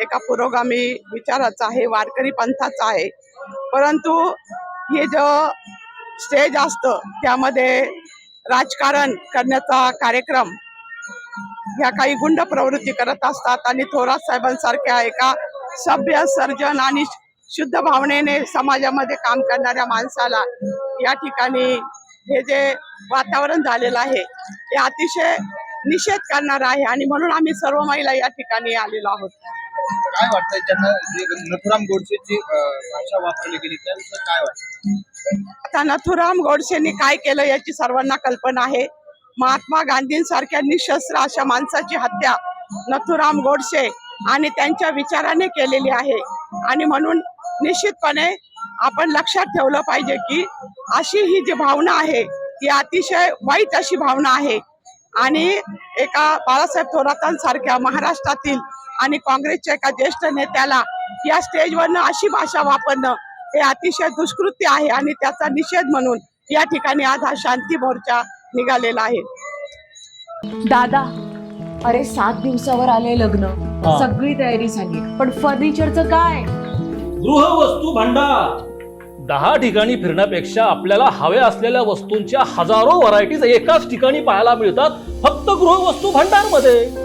एका पुरोगामी विचाराचा आहे वारकरी पंथाचा आहे. परंतु हे जो स्टेज असतं त्यामध्ये राजकारण करण्याचा कार्यक्रम ह्या काही गुंड प्रवृत्ती करत असतात आणि थोरात साहेबांसारख्या एका सभ्य सर्जन आणि शुद्ध भावनेने समाजामध्ये काम करणाऱ्या माणसाला या ठिकाणी हे जे वातावरण झालेलं आहे ते अतिशय निषेध करणार आहे. आणि म्हणून आम्ही सर्व महिला या ठिकाणी आलेलो आहोत. काय वाटतंय त्यांना? जे नथुराम गोडसेची भाषा वापरली गेली त्याविषयी काय वाटतं? आता नथुराम गोडसेंनी काय केलं याची सर्वांना कल्पना आहे. महात्मा गांधींसारख्या निशस्त्र अशा माणसाची हत्या नथुराम गोडसे आणि त्यांच्या विचाराने केलेली आहे. आणि म्हणून निश्चितपणे आपण लक्षात ठेवलं पाहिजे की अशी ही जी भावना आहे ती अतिशय वाईट अशी भावना आहे. आणि एका बाळासाहेब थोरातांसारख्या महाराष्ट्रातील आणि काँग्रेसच्या एका ज्येष्ठ नेत्याला या स्टेजवरनं अशी भाषा वापरणं हे अतिशय दुष्कृत्य आहे आणि त्याचा निषेध म्हणून या ठिकाणी आज हा शांती मोर्चा निघालेला आहे. दादा अरे सात दिवसावर आले लग्न. सगळी तयारी झाली. पण फर्निचरचं काय? गृहवस्तू भांडार. दहा ठिकाणी फिरण्यापेक्षा आपल्याला हव्या असलेल्या वस्तूंच्या हजारो व्हरायटीज एकाच ठिकाणी पाहायला मिळतात फक्त गृहवस्तू भांडारमध्ये